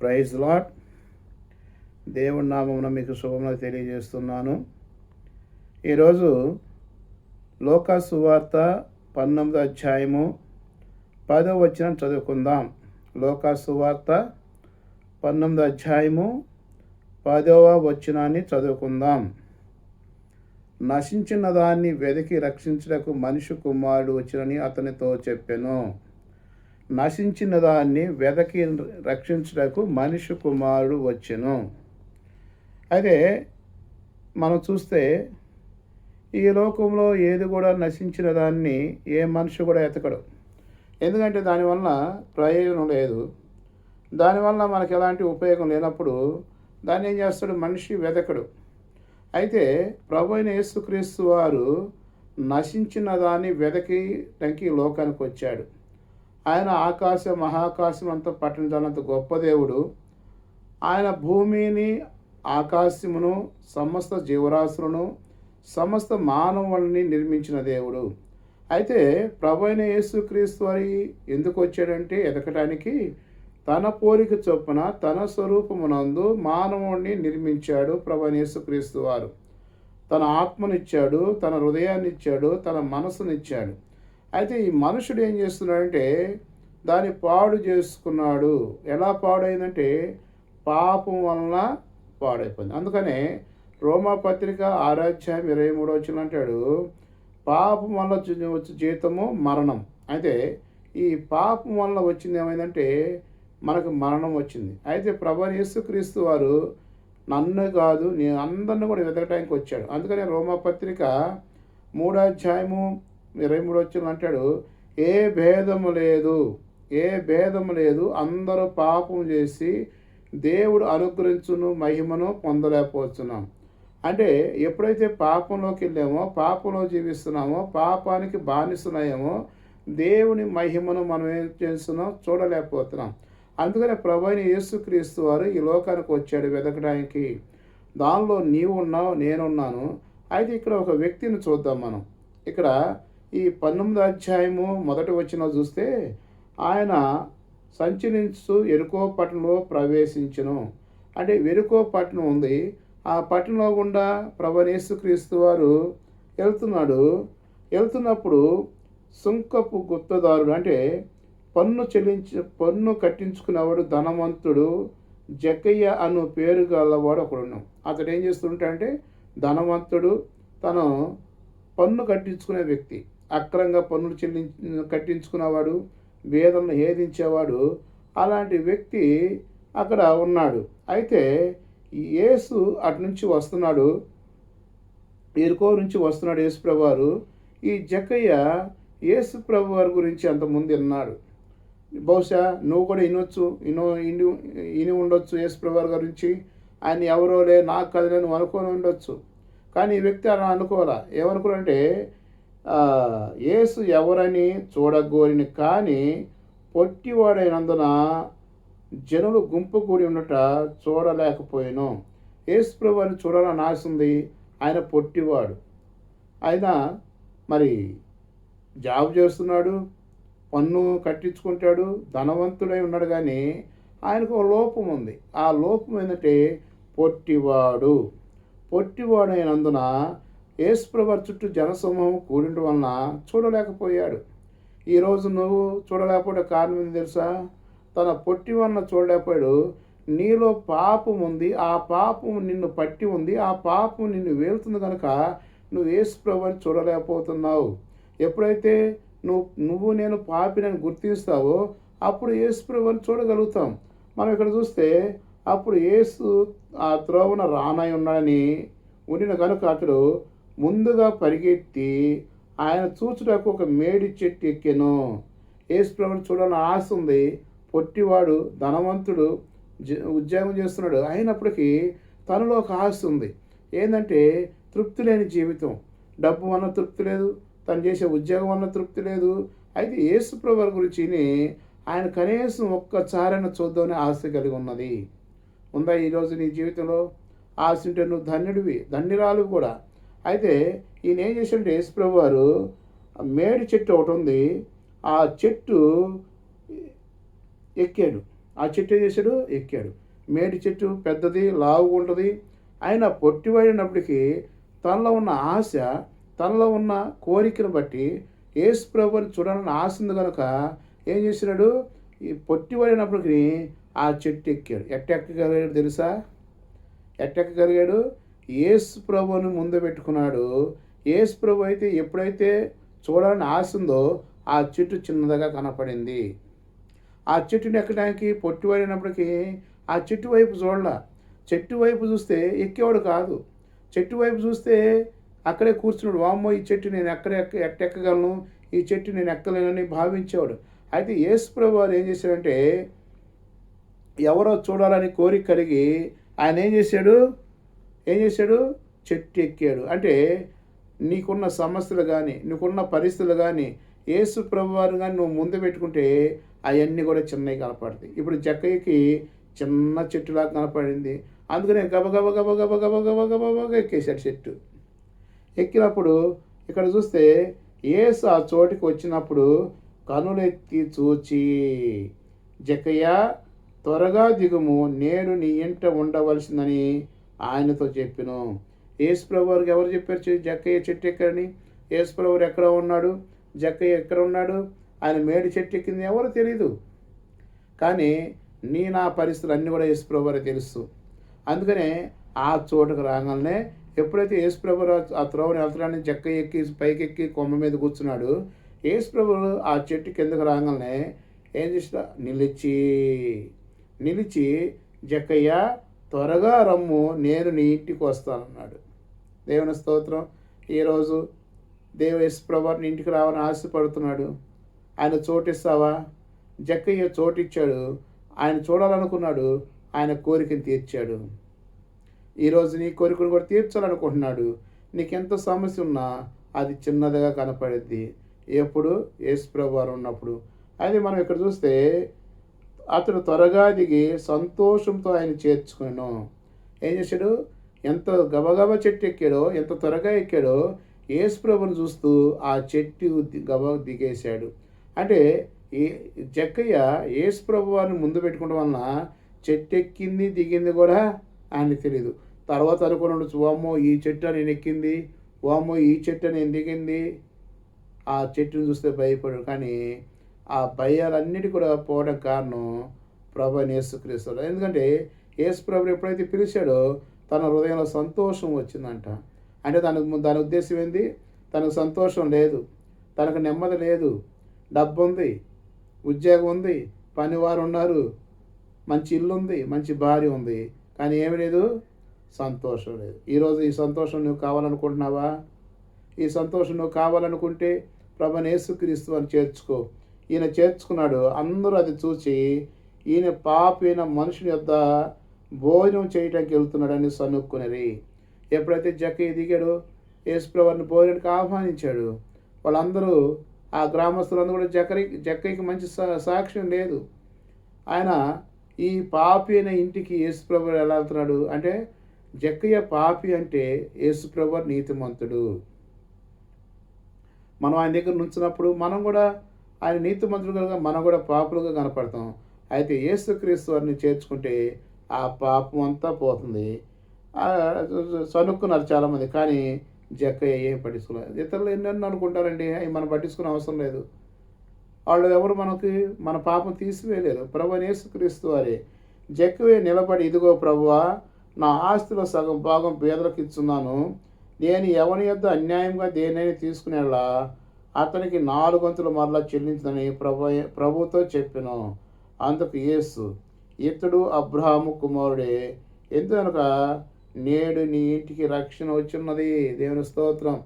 Praise lot దేవుడి నామమున మీకు శుభములు తెలియజేస్తున్నాను. ఈరోజు లోకా సువార్త పంతొమ్మిదో అధ్యాయము పదో వచ్చిన చదువుకుందాం. లోకా సువార్త పంతొమ్మిదో అధ్యాయము పదవ వచనాన్ని చదువుకుందాం. నశించిన దాన్ని వెతికి రక్షించుటకు మనిషి కుమారుడు వచ్చినని అతనితో చెప్పెను. నశించిన దాన్ని వెదకి రక్షించుటకు మనిషి కుమారుడు వచ్చెను. అయితే మనం చూస్తే ఈ లోకంలో ఏది కూడా నశించిన దాన్ని ఏ మనిషి కూడా ఎతకడు. ఎందుకంటే దానివల్ల ప్రయోజనం లేదు. దానివల్ల మనకు ఎలాంటి ఉపయోగం లేనప్పుడు దాన్ని ఏం చేస్తాడు? మనిషి వెతకడు అయితే ప్రభు అయిన యేసుక్రీస్తు వారు నశించిన దాన్ని వెదకిడానికి లోకానికి వచ్చాడు. ఆయన ఆకాశ మహాకాశం అంతా పట్టించాలంత గొప్ప దేవుడు. ఆయన భూమిని ఆకాశమును సమస్త జీవరాశులను సమస్త మానవుల్ని నిర్మించిన దేవుడు. అయితే ప్రభు అయిన యేసుక్రీస్తు వారి ఎందుకు వచ్చాడంటే ఎదకటానికి తన పోలిక చొప్పున తన స్వరూపమునందు మానవుణ్ణి నిర్మించాడు ప్రభు యేసుక్రీస్తు వారు. తన ఆత్మనిచ్చాడు తన హృదయాన్ని ఇచ్చాడు తన మనసునిచ్చాడు. అయితే ఈ మనుషుడు ఏం చేస్తున్నాడంటే దాన్ని పాడు చేసుకున్నాడు. ఎలా పాడైందంటే పాపం వలన పాడైపోయింది. అందుకనే రోమా పత్రిక ఆరాధ్యాయం ఇరవై మూడు వచ్చిన అంటాడు పాపం వల్ల వచ్చి- వచ్చే జీతము మరణం. అయితే ఈ పాపం వల్ల వచ్చింది ఏమైందంటే మనకు మరణం వచ్చింది. అయితే ప్రభు యేసుక్రీస్తు వారు నన్ను కాదు నేను అందరిని కూడా వెతకటానికి వచ్చాడు. అందుకని రోమా పత్రిక మూడో అధ్యాయము ఇరవై మూడు వచ్చిన అంటాడు ఏ భేదము లేదు ఏ భేదము లేదు. అందరూ పాపం చేసి దేవుడు అనుగ్రహించును మహిమను పొందలేకపోతున్నాం. అంటే ఎప్పుడైతే పాపంలోకి వెళ్ళామో పాపంలో జీవిస్తున్నామో పాపానికి బానిస్తున్నాయేమో దేవుని మహిమను మనం ఏం చేస్తున్నాం? చూడలేకపోతున్నాం. అందుకనే ప్రభుని యేసుక్రీస్తు వారు ఈ లోకానికి వచ్చాడు వెతకడానికి దానిలో నీవున్నావు నేనున్నాను అయితే ఇక్కడ ఒక వ్యక్తిని చూద్దాం మనం. ఇక్కడ ఈ పంతొమ్మిది అధ్యాయము మొదటి వచ్చిన చూస్తే ఆయన సంచరించు ఎరుకో పట్టణంలో ప్రవేశించను. అంటే వెరుకో పట్టణం ఉంది. ఆ పట్టణంలో గుండా ప్రభనేసుక్రీస్తు వారు వెళ్తున్నాడు. వెళ్తున్నప్పుడు సుంకపు గుప్తదారుడు అంటే పన్ను చెల్లించి పన్ను కట్టించుకునేవాడు ధనవంతుడు జక్కయ్య అను పేరు గలవాడు ఒకడున్నాం అతడు ఏం చేస్తుంటాడంటే ధనవంతుడు తను పన్ను కట్టించుకునే వ్యక్తి అక్రంగా పన్నులు చెల్లించి కట్టించుకునేవాడు వేదనను హేదించేవాడు. అలాంటి వ్యక్తి అక్కడ ఉన్నాడు. అయితే ఈ యేసు అటు నుంచి వస్తున్నాడు. ఎరుకో నుంచి వస్తున్నాడు యేసు ప్రభువారు. ఈ జక్కయ్య యేసు ప్రభు వారి గురించి అంతకుముందు విన్నాడు. బహుశా నువ్వు కూడా వినొచ్చు. ఇనో ఇని ఇని ఉండొచ్చు యేసు ప్రభు వారి గురించి ఆయన ఎవరో లే నాకు కదలే నువ్వు అనుకొని ఉండొచ్చు. కానీ ఈ వ్యక్తి అలా అనుకోవాలా? ఏమనుకోరంటే యేసు ఎవరని చూడగోరిని కానీ పొట్టివాడైనందున జనులు గుంపు కూడి ఉండట చూడలేకపోయాను. యేసు ప్రభుని చూడాలని ఆశ ఉంది. ఆయన పొట్టివాడు. ఆయన మరి జాబ్ చేస్తున్నాడు పన్ను కట్టించుకుంటాడు ధనవంతుడై ఉన్నాడు కానీ ఆయనకు ఒక లోపం ఉంది. ఆ లోపం ఏంటంటే పొట్టివాడు. పొట్టివాడైనందున యేసుప్రభు చుట్టూ జనసమూహం కూడిన వలన చూడలేకపోయాడు. ఈరోజు నువ్వు చూడలేకపోతే కారణం ఏంది తెలుసా? తన పొట్టి వలన చూడలేకపోయాడు. నీలో పాపం ఉంది. ఆ పాపం నిన్ను పట్టి ఉంది. ఆ పాపం నిన్ను వేలుతుంది కనుక నువ్వు యేసుప్రభుని చూడలేకపోతున్నావు. ఎప్పుడైతే నువ్వు నువ్వు నేను పాపినని గుర్తిస్తావో అప్పుడు యేసుప్రభుని చూడగలుగుతాం. మనం ఇక్కడ చూస్తే అప్పుడు ఏసు ఆ త్రోవన రానై ఉన్నాడని ఉండిన కనుక అతడు ముందుగా పరిగెత్తి ఆయన చూచుటకు ఒక మేడి చెట్టు ఎక్కెను. ఏసుప్రభుని చూడాలని ఆశ ఉంది. పొట్టివాడు ధనవంతుడు ఉద్యోగం చేస్తున్నాడు. అయినప్పటికీ తనలో ఒక ఆశ ఉంది. ఏంటంటే తృప్తి లేని జీవితం. డబ్బు వల్ల తృప్తి లేదు. తను చేసే ఉద్యోగం వల్ల తృప్తి లేదు. అయితే యేసు గురించి ఆయన కనీసం ఒక్కసారైనా చూద్దామని ఆశ కలిగి ఉన్నది. ఉందా ఈరోజు నీ జీవితంలో? ఆశ ఉంటే నువ్వు ధన్యుడివి ధన్యురాలు కూడా. అయితే ఈయన ఏం చేశాడంటే యేసుప్రభు వారు మేడి చెట్టు ఒకటి ఉంది ఆ చెట్టు ఎక్కాడు. ఆ చెట్టు ఏం చేశాడు? ఎక్కాడు. మేడి చెట్టు పెద్దది లావుగా ఉంటుంది. ఆయన పొట్టివాడినప్పటికీ తనలో ఉన్న ఆశ తనలో ఉన్న కోరికను బట్టి యేసు ప్రభుని చూడాలని ఆశ ఉంది కనుక ఏం చేసినాడు? ఈ పొట్టివాడినప్పటికీ ఆ చెట్టు ఎక్కాడు. ఎట్టెక్కగలిగాడు తెలుసా? ఎట్టెక్కగలిగాడు? యేసు ప్రభుని ముందు పెట్టుకున్నాడు. యేసు ప్రభు అయితే ఎప్పుడైతే చూడాలని ఆశ ఉందో ఆ చెట్టు చిన్నదిగా కనపడింది. ఆ చెట్టుని ఎక్కడానికి పొట్టివాడినప్పటికీ ఆ చెట్టు వైపు చూడాల. చెట్టు వైపు చూస్తే ఎక్కేవాడు కాదు. చెట్టు వైపు చూస్తే అక్కడే కూర్చున్నాడు. వామ్మో ఈ చెట్టు నేను ఎక్కడ ఎక్క ఎట్టెక్కగలను ఈ చెట్టు నేను ఎక్కలేనని భావించేవాడు. అయితే యేసు ప్రభు వారు ఏం చేశాడంటే ఎవరో చూడాలని కోరిక కలిగి ఆయన ఏం చేశాడు? ఏం చేశాడు? చెట్టు ఎక్కాడు. అంటే నీకున్న సమస్యలు కానీ నీకున్న పరిస్థితులు కానీ ఏసు ప్రభువారు కానీ నువ్వు ముందు పెట్టుకుంటే అవన్నీ కూడా చిన్నవి కనపడతాయి. ఇప్పుడు జక్కయ్యకి చిన్న చెట్టులాగా కనపడింది. అందుకనే గబ గబ గబ గబ గబ గబ గబ గబ ఎక్కేశాడు చెట్టు. ఎక్కినప్పుడు ఇక్కడ చూస్తే ఏసు ఆ చోటికి వచ్చినప్పుడు కనులెత్తి చూచి జక్కయ్య త్వరగా దిగుము. నేడు నీ ఇంట ఉండవలసిందని ఆయనతో చెప్పిను. యేసు వారికి ఎవరు చెప్పారు జక్కయ్య చెట్టు ఎక్కడని? యేసు ఎక్కడ ఉన్నాడు? జక్కయ్య ఎక్కడ ఉన్నాడు? ఆయన మేడి చెట్టు ఎక్కింది ఎవరు తెలీదు. కానీ నీ నా పరిస్థితులు అన్నీ కూడా యేసు వారికి తెలుసు. అందుకనే ఆ చోటుకు రాగానే ఎప్పుడైతే యేసుప్రభు ఆ త్రోవని వెళ్తాడని జక్క ఎక్కి పైకి ఎక్కి కొమ్మ మీద కూర్చున్నాడు యేసుప్రభు ఆ చెట్టు కిందకు రాగానే ఏం చేసిన నిలిచి నిలిచి జక్కయ్య త్వరగా రమ్ము నేను నీ ఇంటికి వస్తానన్నాడు. దేవుని స్తోత్రం ఈరోజు దేవ యేసు నీ ఇంటికి రావాలని ఆశపడుతున్నాడు. ఆయన చోటిస్తావా? జక్కయ్య చోటిచ్చాడు. ఆయన చూడాలనుకున్నాడు. ఆయన కోరికను తీర్చాడు. ఈరోజు నీ కోరికను కూడా తీర్చాలనుకుంటున్నాడు. నీకెంత సమస్య ఉన్నా అది చిన్నదిగా కనపడుద్ది ఎప్పుడు? యేసుప్రభు వారు ఉన్నప్పుడు. అది మనం ఇక్కడ చూస్తే అతడు త్వరగా దిగి సంతోషంతో ఆయన చేర్చుకున్నాను ఏం చేశాడు? ఎంత గబగబ చెట్టు ఎక్కాడో ఎంత త్వరగా ఎక్కాడో యేసుప్రభుని చూస్తూ ఆ చెట్టు ది- గబ దిగేశాడు. అంటే ఈ జక్కయ్య యేసుప్రభు వారిని ముందు పెట్టుకోవడం వలన చెట్టు ఎక్కింది దిగింది కూడా ఆయన తెలియదు తర్వాత అనుకున్నాడు వామ్మో ఈ చెట్టు నేను ఎక్కింది వామ్మో ఈ చెట్టు నేను దిగింది. ఆ చెట్టును చూస్తే భయపడు. కానీ ఆ భయాలన్నిటి కూడా పోవడం కారణం ప్రభు యేసుక్రీస్తు యేసుక్రీస్తుడు ఎందుకంటే యేసు ప్రభు ఎప్పుడైతే పిలిచాడో తన హృదయంలో సంతోషం వచ్చిందంట. అంటే దాని దాని ఉద్దేశం ఏంది? తనకు సంతోషం లేదు తనకు నెమ్మది లేదు డబ్బు ఉంది ఉద్యోగం ఉంది పనివారు ఉన్నారు మంచి ఇల్లు ఉంది మంచి భార్య ఉంది కానీ ఏమి లేదు సంతోషం లేదు. ఈరోజు ఈ సంతోషం నువ్వు కావాలనుకుంటున్నావా? ఈ సంతోషం నువ్వు కావాలనుకుంటే ప్రభు యేసుక్రీస్తు అని చేర్చుకో. ఈయన చేర్చుకున్నాడు. అందరూ అది చూసి ఈయన పాపైన మనుషుని యొద్ద భోజనం చేయటానికి వెళ్తున్నాడని సనుక్కునేది ఎప్పుడైతే జక్క దిగాడు యేసుప్రవారిని భోజనానికి ఆహ్వానించాడు. వాళ్ళందరూ ఆ గ్రామస్తులందరూ కూడా జక్కరి జక్కయ్యకి మంచి సాక్ష్యం లేదు. ఆయన ఈ పాపి అయిన ఇంటికి యేసుప్రభు ఎలా వెళ్తున్నాడు అంటే జక్కయ్య పాపి అంటే యేసుప్రభు నీతిమంతుడు. మనం ఆయన దగ్గర నుంచినప్పుడు మనం కూడా ఆయన నీతిమంతుడుగా మనం కూడా పాపులుగా కనపడతాం. అయితే యేసుక్రీస్తు వారిని చేర్చుకుంటే ఆ పాపం అంతా పోతుంది. సనుక్కున్నారు చాలామంది కానీ జక్కయ్య ఏం పట్టించుకోలేదు. ఇతరులు ఎన్నెన్నో అనుకుంటారండి అవి మనం పట్టించుకునే అవసరం లేదు. వాళ్ళు ఎవరు మనకి మన పాపం తీసివేయలేరు. ప్రభు యేసుక్రీస్తు వారే జక్కువే నిలబడి ఇదిగో ప్రభువా నా ఆస్తిలో సగం భాగం పేదలకు ఇచ్చున్నాను. నేను ఎవరి యొద్ద అన్యాయంగా దేనైనా తీసుకునేలా అతనికి నాలుగు వంతులు మరలా చెల్లించదని ప్రభు ప్రభుతో చెప్పాను. అందుకు యేసు ఇతడు అబ్రహాము కుమారుడే ఎందుకనక నేడు నీ ఇంటికి రక్షణ వచ్చిన్నది దేవుని స్తోత్రం.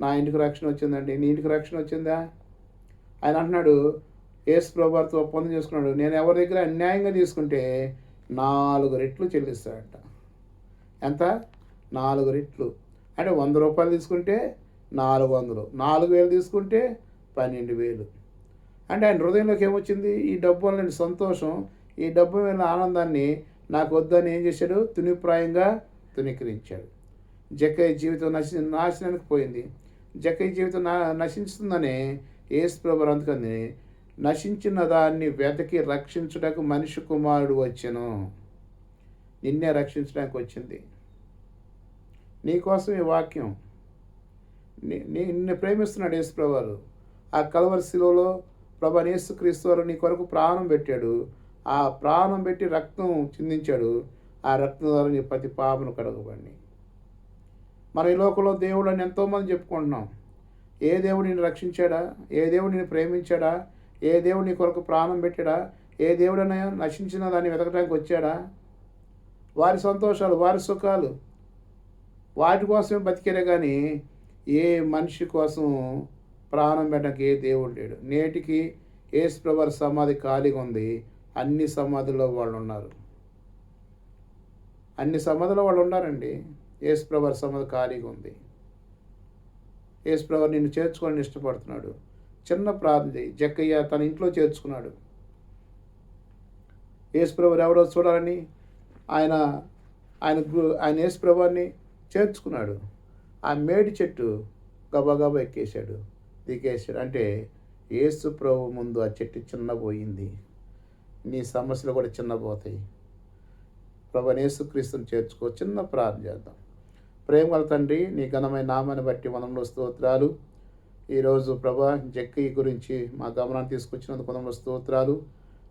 నా ఇంటికి రక్షణ వచ్చిందండి. నీ ఇంటికి రక్షణ వచ్చిందా? ఆయన అంటున్నాడు యేసు ప్రభుత్వ ఒప్పందం చేసుకున్నాడు. నేను ఎవరి దగ్గర అన్యాయంగా తీసుకుంటే నాలుగు రెట్లు చెల్లిస్తాడంట. ఎంత? నాలుగు రెట్లు. అంటే వంద రూపాయలు తీసుకుంటే నాలుగు వందలు నాలుగు వేలు తీసుకుంటే పన్నెండు వేలు. అంటే ఆయన హృదయంలోకి ఏమొచ్చింది? ఈ డబ్బు వల్ల నేను సంతోషం. ఈ డబ్బు వల్ల ఆనందాన్ని నాకు వద్దని ఏం చేశాడు? తునిప్రాయంగా తునీకరించాడు. జక్కయ్య జీవితం నశి నాశనానికి పోయింది. జక్కయ్య జీవితం నా నశిస్తుందని యేసు ప్రభు అందుకని నశించిన దాన్ని వెతకి రక్షించుటకు మనిషి కుమారుడు వచ్చాను. నిన్నే రక్షించడానికి వచ్చింది. నీకోసం ఈ వాక్యం. నిన్ను ప్రేమిస్తున్నాడు యేసుప్రభువారు. ఆ కలవరి శిలువలో ప్రభా యేసుక్రీస్తు వారు నీ కొరకు ప్రాణం పెట్టాడు. ఆ ప్రాణం పెట్టి రక్తం చిందించాడు. ఆ రక్తం ద్వారా నీ ప్రతి పాపను కడగబడి మన ఈ లోకంలో దేవుడు అని ఎంతోమంది చెప్పుకుంటున్నాం. ఏ దేవుడు నిన్ను రక్షించాడా? ఏ దేవుడు నిన్ను ప్రేమించాడా? ఏ దేవుడు నీ కొరకు ప్రాణం పెట్టాడా? ఏ దేవుడైనా నశించిన దాన్ని వెతకడానికి వచ్చాడా? వారి సంతోషాలు వారి సుఖాలు వాటి కోసమే బతికేరే కానీ ఏ మనిషి కోసం ప్రాణం పెట్టడానికి ఏ దేవుడు లేడు. నేటికి యేసుప్రభర్ సమాధి ఖాళీగా ఉంది. అన్ని సమాధుల్లో వాళ్ళు ఉన్నారు. అన్ని సమాధిలో వాళ్ళు ఉన్నారండి. యేసుప్రభర్ సమాధి ఖాళీగా ఉంది. యేసుప్రభర్ నిన్ను చేర్చుకోవాలని ఇష్టపడుతున్నాడు. చిన్న ప్రార్థన జక్కయ్య తన ఇంట్లో చేర్చుకున్నాడు. యేసుప్రభర్ ఎవడో చూడాలని ఆయన ఆయన గు- ఆయన యేసుప్రభాన్ని చేర్చుకున్నాడు. ఆ మేడి చెట్టు గబగబా ఎక్కేశాడు. దిగేశాడు. అంటే ఏసు ప్రభు ముందు ఆ చెట్టు చిన్నపోయింది నీ సమస్యలు కూడా చిన్నపోతాయి ప్రభు యేసుక్రీస్తుని చేర్చుకో చిన్న ప్రార్థన చేద్దాం. ప్రేమ తండ్రి నీ ఘనమైన నామాన్ని బట్టి మనంలో స్తోత్రాలు. ఈరోజు ప్రభా జక్కి గురించి మా గమనాన్ని తీసుకొచ్చినందుకు మనంలో స్తోత్రాలు.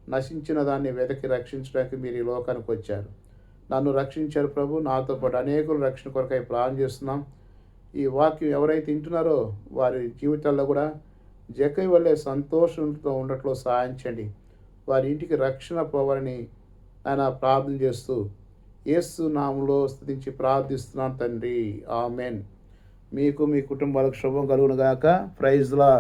నశించిన దాన్ని వెతకి రక్షించడానికి మీరు ఈ లోకానికి వచ్చారు. నన్ను రక్షించారు ప్రభు. నాతో పాటు అనేకులు రక్షణ కొరకై ప్రార్థన చేస్తున్నాం. ఈ వాక్యం ఎవరైతే వింటున్నారో వారి జీవితాల్లో కూడా జకై వల్లే సంతోషంతో ఉండట్లో సహాయించండి వారి ఇంటికి రక్షణ పోవాలని ఆయన ప్రార్థన చేస్తూ యేసు నామంలో స్థుతించి ప్రార్థిస్తున్నాను తండ్రి. ఆమెన్. మీకు మీ కుటుంబాలకు శుభం కలుగునుగాక ప్రైజ్లా